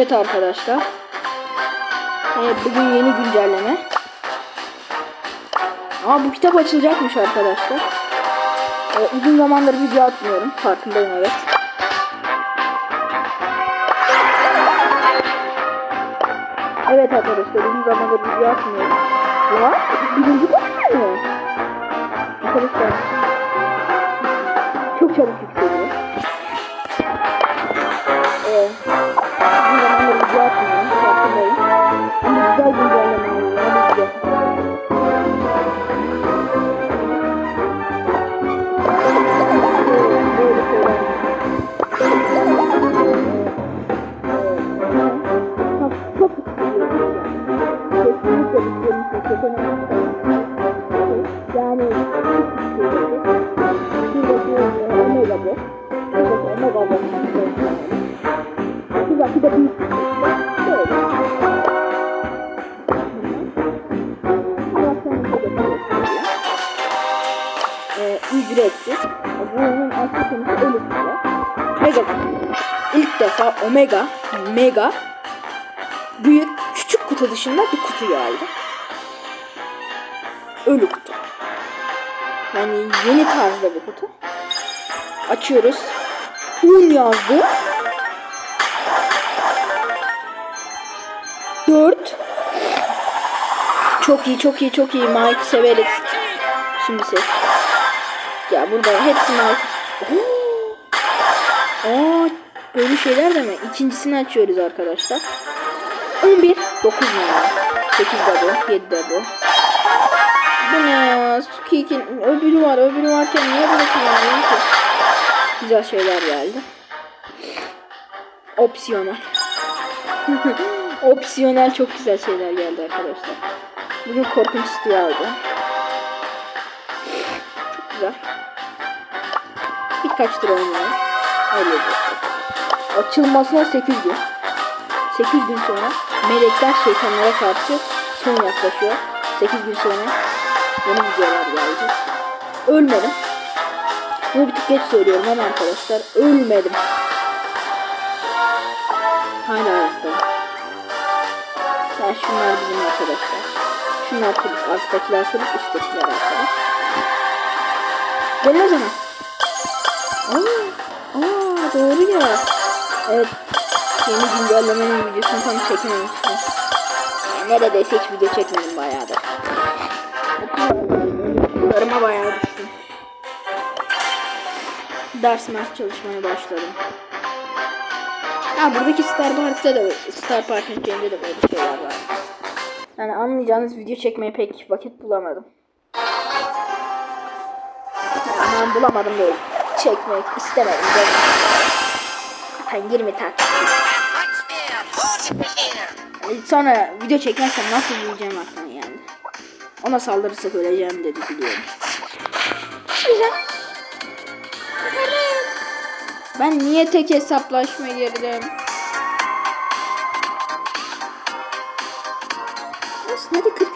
Evet arkadaşlar. Evet bugün yeni güncelleme. Ama bu kitap açılacakmış arkadaşlar. Ee, uzun zamandır video atmıyorum. Farkındayım evet. Evet arkadaşlar uzun zamandır video atmıyorum. Lan birinci bölüm mü? Arkadaşlar çok çabuk Mega. İlk defa omega, mega büyük küçük kutu dışında bir kutu geldi. Ölü kutu. Yani yeni tarzda bir kutu. Açıyoruz. Un yazdı. 4 Çok iyi çok iyi çok iyi Mike severiz. Şimdi seç. Ya burada hepsi Mike. Oo. Aa, böyle şeyler de mi? İkincisini açıyoruz arkadaşlar. 11 9 numara. 8 de bu 7 de bu Bu ne ya? Suki'nin öbürü var öbürü varken niye bunu kullanıyorum ki? Güzel şeyler geldi. Opsiyonel. Opsiyonel çok güzel şeyler geldi arkadaşlar. Bugün korkunç istiyor aldı. Çok güzel Tur oynayalım Öyle Açılmasına 8 gün 8 gün sonra melekler şeytanlara karşı son yaklaşıyor. 8 gün sonra yeni videolar gelecek. Ölmedim. Bunu bir tık geç söylüyorum ama arkadaşlar ölmedim. Hala ayaktayım. Ya şunlar bizim arkadaşlar. Şunlar kılıç, alttakiler kılıç, üsttekiler arkadaş. Gel o zaman. Aa, aa doğru ya. Evet Yeni güncellemenin videosunu tam çekememiştim. Yani neredeyse hiç video çekmedim bayağıdır. Okullarıma bayağı düştüm. Ders mers çalışmaya başladım. Ha buradaki Star Park'ta da Star Park'ın içinde de böyle şeyler var. Yani anlayacağınız video çekmeye pek vakit bulamadım. Aman bulamadım böyle. Çekmek istemedim. Zaten 20 takip. Sonra video çekmezsem nasıl yiyeceğim aklıma yani. Ona saldırırsak öleceğim dedi biliyorum. Ben niye tek hesaplaşma girdim? Nasıl hadi 43.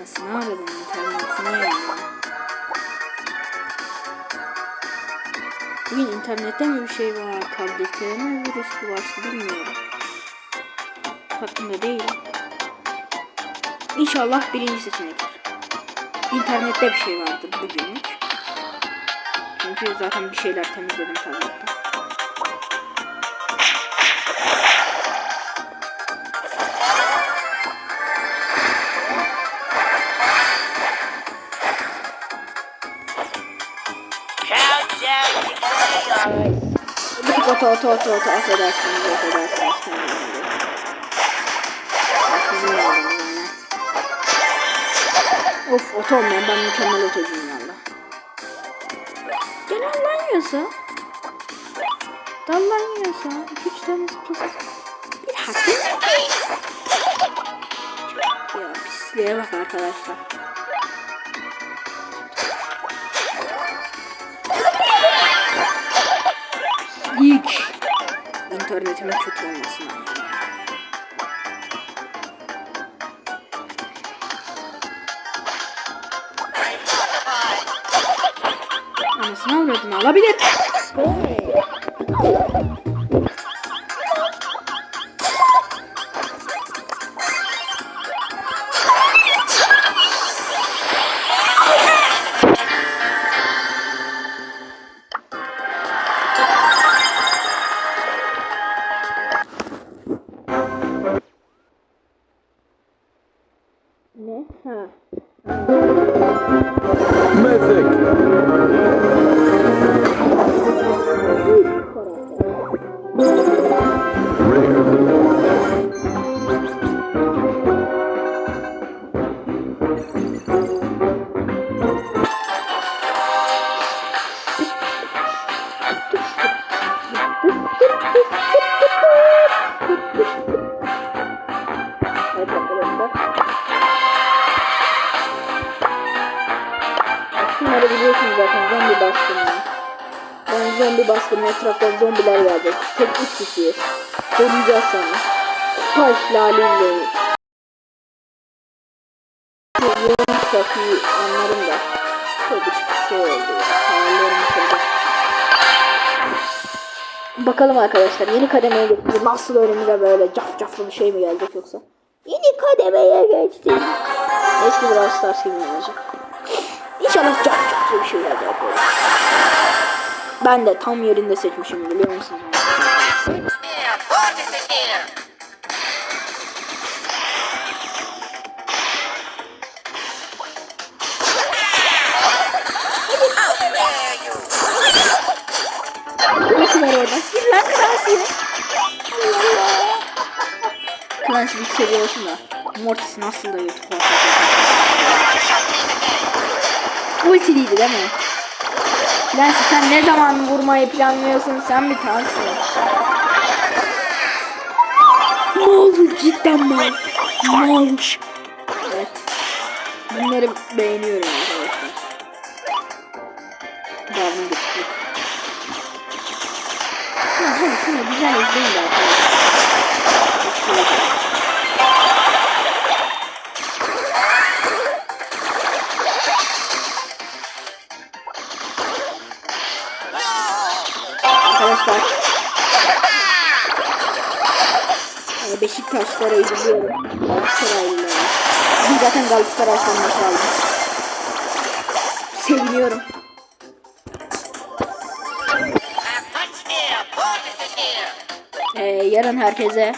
Nasıl ne aradım internetine ya? Bugün internette mi bir şey var? Tablette mi virüs bulaştı bilmiyorum. Farkında değilim. İnşallah birinci seçenektir. İnternette bir şey vardır bugünlük. Çünkü zaten bir şeyler temizledim tablette. Bir oto oto oto oto affedersiniz affedersiniz bizim yani. Of oto olmayan ben mükemmel otocuyum valla. Gel lan yiyorsa. Dal lan yiyorsa. 2-3 tane zıplasa. Bir hakkı. Ya pisliğe bak arkadaşlar. İnternetimin kötü olmasına. Anasını avradını alabilir. her zombi baskını. Ben zombi baskını etraftan zombiler gelecek. Tek üç kişiyiz. Koruyacağız sana. Spike laliyle. Yoğun çok iyi anlarım da. Çok bir şey oldu ya. Hayallerimi kırdı. Bakalım arkadaşlar yeni kademeye geçtik. Nasıl önümüze böyle caf caflı bir şey mi gelecek yoksa? Yeni kademeye geçtik. Eski bir Stars gibi gelecek. İnşallah caf caflı bir şey gelecek böyle. Ben de tam yerinde seçmişim biliyor musunuz? Clancy bir seviye olsun da. Mortis nasıl da YouTube Ultiliydi değil mi? Clancy sen ne zaman vurmayı planlıyorsun? Sen bir tanksın. Mal cidden mal. Mal. Evet. Bunları beğeniyorum arkadaşlar. Davranı geçtik. Hadi şunu güzel izleyin de. Arkadaşlar. Yani Beşiktaşlara izliyorum. Galatasaraylılara. Bugün zaten Galatasaray sanması aldım. Seviniyorum. Ee, yarın herkese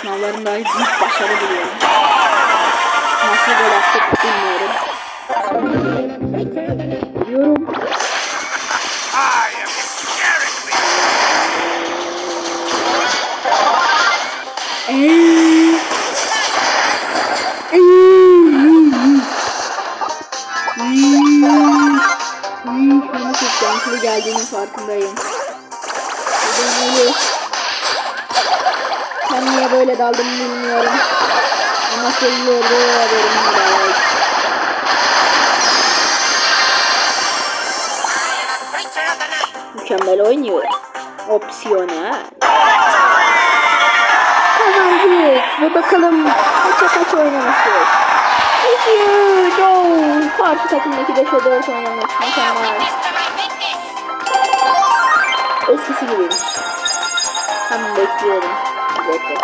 sınavlarında büyük başarı diliyorum. Nasıl gol attık bilmiyorum. Diyorum. Bana çok yankılı geldiğinin farkındayım. Öyle? Ben niye böyle daldım bilmiyorum. Ama haberim of the night. Mükemmel oynuyor. Opsiyonel. Kazandık ve bakalım kaça kaç oynamışız. Hayır, no. Karşı takımdaki 5'e 4 oynamış. Mükemmel. Eskisi gibiymiş. Hemen bekliyorum. Bekle. I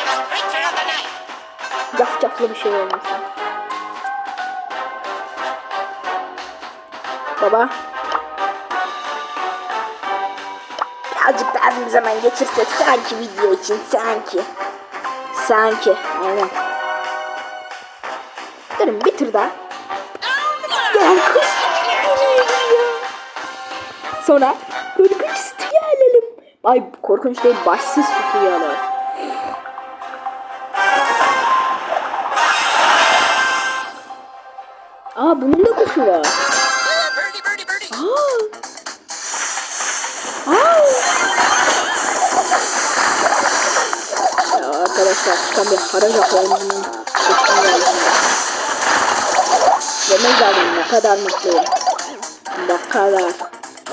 am a creature of the night. Caf caflı bir şey olmasın. Baba. Birazcık daha bir zaman geçirsek sanki video için sanki. Sanki. Aynen. Durun bir tur daha. Sonra korkunç sütüyü alalım. Ay korkunç değil başsız sütüyü alalım. Aa bunun da kuşu var. Aa. Aa. Arkadaşlar bir haraj kuşuna geldi. Demek lazım ne kadar mutluyum. Ne kadar.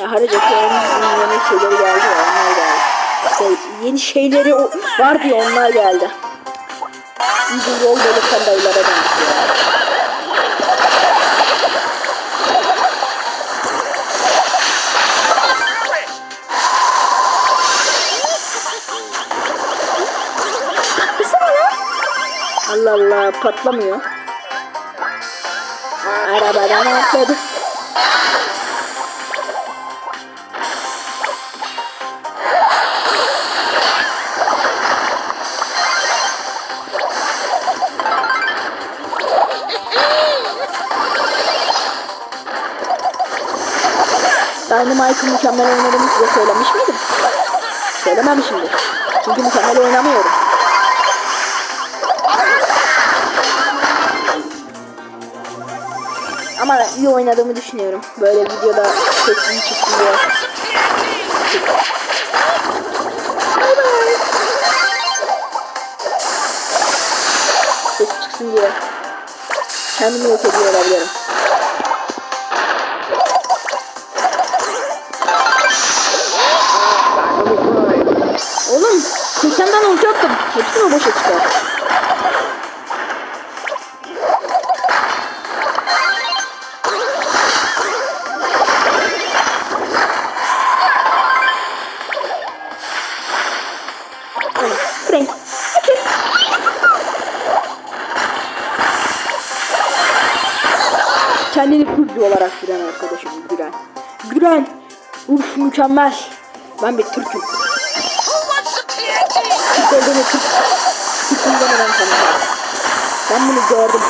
Ya haraj akvaryumunun yeni şeyleri geldi ya onlar geldi. İşte yeni şeyleri var diye onlar geldi. İyice yol dolu kandaylara dönüşüyor. Allah Allah patlamıyor. Arabadan atladı. Dynamite'ın mükemmel oynadığımı size söylemiş miydim? Söylememişimdir. Çünkü mükemmel oynamıyorum. Ama iyi oynadığımı düşünüyorum. Böyle videoda sesini çıkıyor. Ses çıksın diye. Kendimi yok ediyor olabilirim. Oğlum 80'den ulti attım. Hepsini boşa çıkar. olarak Gülen arkadaşım Gülen. Gülen. Uf mükemmel. Ben bir Türk'üm. Türk olduğunu Türk. Türk olduğunu ben tanıyorum. Ben bunu gördüm.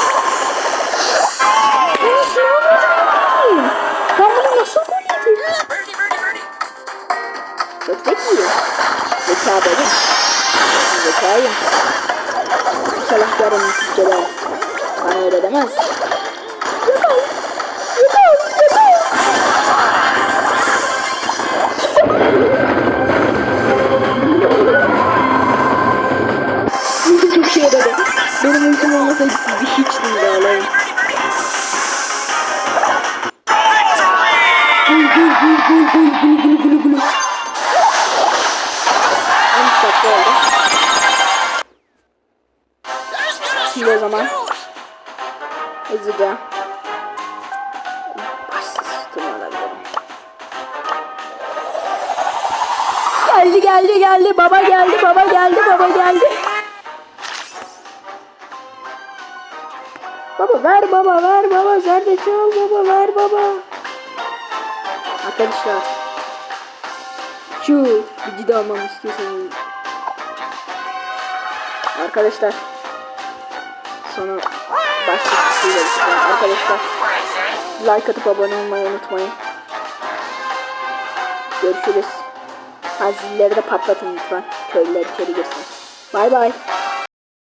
Nasıl olacağım? Ben bunu nasıl gol yedim? Çok zekiyim. Zeka benim. Zekayım. Salaklarım Türkçeler. Bana öyle demez. Dakika oldu. Şimdi o zaman hızlıca. Geldi geldi geldi baba geldi baba geldi baba geldi. Baba ver baba ver baba zerdeçal baba ver baba. Arkadaşlar şu video almamı istiyorsanız Arkadaşlar sonra bitireceğim. Arkadaşlar like atıp abone olmayı unutmayın. Görüşürüz. Ha zilleri de patlatın lütfen. Köylüler içeri girsin. Bay bay.